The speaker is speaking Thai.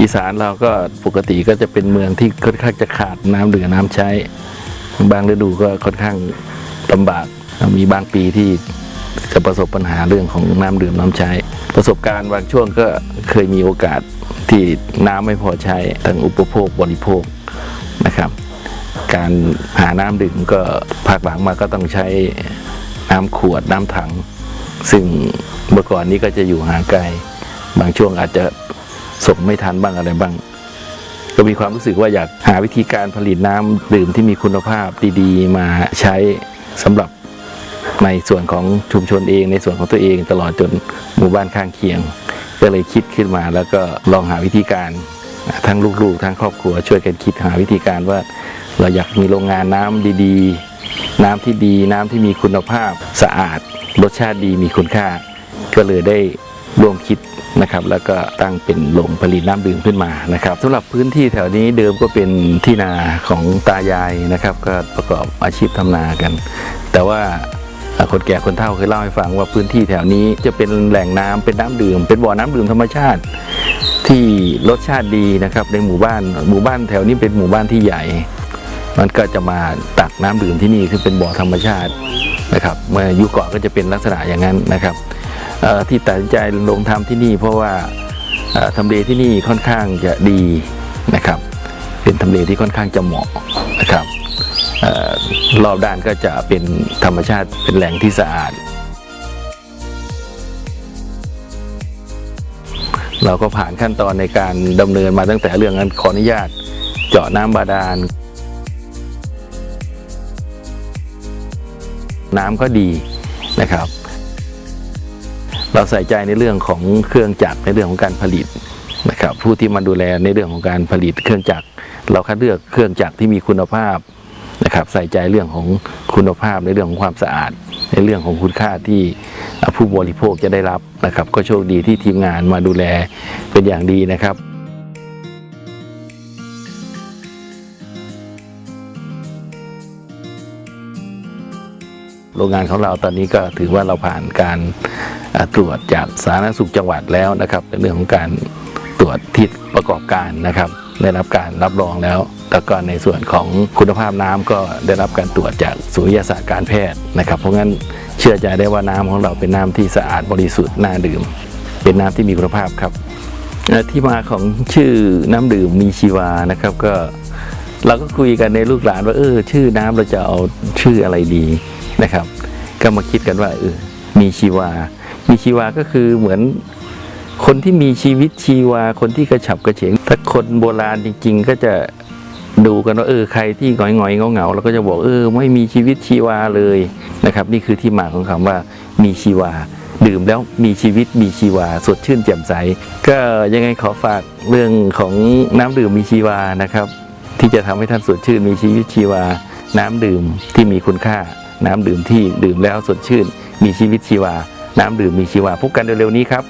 อีสานเราก็ปกติก็จะเป็นเมืองที่ค่อนข้างจะขาดน้ำเหลือน้ำใช้ บางฤดูก็ค่อนข้างลำบาก มีบางปีที่จะประสบปัญหาเรื่องของน้ำดื่มน้ำใช้ ประสบการณ์บางช่วงก็เคยมีโอกาสที่น้ำไม่พอใช้ทั้งอุปโภคบริโภคนะครับ การหาน้ำดื่มก็ภาคหลังมาก็ต้องใช้น้ำขวดน้ำถัง ซึ่งเมื่อก่อนนี้ก็จะอยู่ห่างไกล บางช่วงอาจจะ ส่งไม่ทันบ้างอะไรบ้าง ก็มีความรู้สึกว่าอยากหาวิธีการผลิตน้ำดื่มที่มีคุณภาพดีๆ มาใช้สำหรับในส่วนของชุมชนเอง ในส่วนของตัวเองตลอดจนหมู่บ้านข้างเคียง ก็เลยคิดขึ้นมาแล้วก็ลองหาวิธีการทั้งลูกๆ ทั้งครอบครัวช่วยกันคิดหาวิธีการว่า เราอยากมีโรงงานน้ำดีๆ น้ำที่ดี น้ำที่มีคุณภาพสะอาด รสชาติดีมีคุณค่า ก็เลยได้ ร่วมคิดนะครับแล้วก็ตั้งเป็นโรงผลิตน้ำดื่มขึ้นมานะครับสำหรับพื้นที่แถวนี้เดิมก็เป็นที่นาของตายายนะครับ ก็ประกอบอาชีพทำนากัน แต่ว่าคนแก่คนเฒ่าเคยเล่าให้ฟังว่าพื้นที่แถวนี้จะเป็นแหล่งน้ำเป็นน้ำดื่ม เป็นบ่อน้ำดื่มธรรมชาติ ที่รสชาติดีนะครับในหมู่บ้านหมู่บ้านแถวนี้เป็นหมู่บ้านที่ใหญ่ มันก็จะมาตักน้ำดื่มที่นี่ซึ่งเป็นบ่อธรรมชาตินะครับเมื่อยุคก่อนก็จะเป็นลักษณะอย่างนั้นนะครับ ที่ตัดสินใจลงทำที่นี่ เพราะว่าทำเลที่นี่ค่อนข้างจะดีนะครับ เป็นทำเลที่ค่อนข้างจะเหมาะนะครับอรอบด้านก็จะเป็นธรรมชาติเป็นแหล่งที่สะอาด เราก็ผ่านขั้นตอนในการดำเนินมาตั้งแต่เรื่องนั้นขออนุญาตเจาะน้ำบาดาล น้ำก็ดีนะครับ เราใส่ใจในเรื่องของเครื่องจักรในเรื่องของการผลิตนะครับผู้ที่มาดูแลในเรื่องของการผลิตเครื่องจักร เราคัดเลือกเครื่องจักรที่มีคุณภาพนะครับใส่ใจเรื่องของคุณภาพในเรื่องของความสะอาด ในเรื่องของคุณค่าที่ผู้บริโภคจะได้รับนะครับ ก็โชคดีที่ทีมงานมาดูแลเป็นอย่างดีนะครับโรงงานของเราตอนนี้ก็ถือว่าเราผ่านการ ตรวจจากสาธารณสุขจังหวัดแล้วนะครับ ในเรื่องของการตรวจที่ประกอบการนะครับ ได้รับการรับรองแล้วแล้วก็ในส่วนของคุณภาพน้ำก็ได้รับการตรวจจากศูนย์วิทยาศาสตร์การแพทย์นะครับ เพราะงั้นเชื่อใจได้ว่าน้ำของเราเป็นน้ำที่สะอาดบริสุทธิ์น่าดื่ม เป็นน้ำที่มีคุณภาพครับที่มาของชื่อน้ำดื่มมีชีวานะครับก็เราก็คุยกันในลูกหลานว่าเออชื่อน้ำเราจะเอาชื่ออะไรดีนะครับ ก็มาคิดกันว่าเออมีชีวา มีชีวาก็คือเหมือนคนที่มีชีวิตชีวาคนที่กระฉับกระเฉงถ้าคนโบราณจริง ๆ ก็จะดูกันว่าเออใครที่หงอยหงอยเงาเงาๆเราก็จะบอกเออไม่มีชีวิตชีวาเลยนะครับ นี่คือที่มาของคำว่ามีชีวา ดื่มแล้วมีชีวิตมีชีวา สดชื่นแจ่มใส ก็ยังไงขอฝากเรื่องของน้ำดื่มมีชีวานะครับ ที่จะทำให้ท่านสดชื่นมีชีวิตชีวา น้ำดื่มที่มีคุณค่า น้ำดื่มที่ดื่มแล้วสดชื่น มีชีวิตชีวา น้ำดื่มมีชีวาพบกันเร็วๆนี้ครับ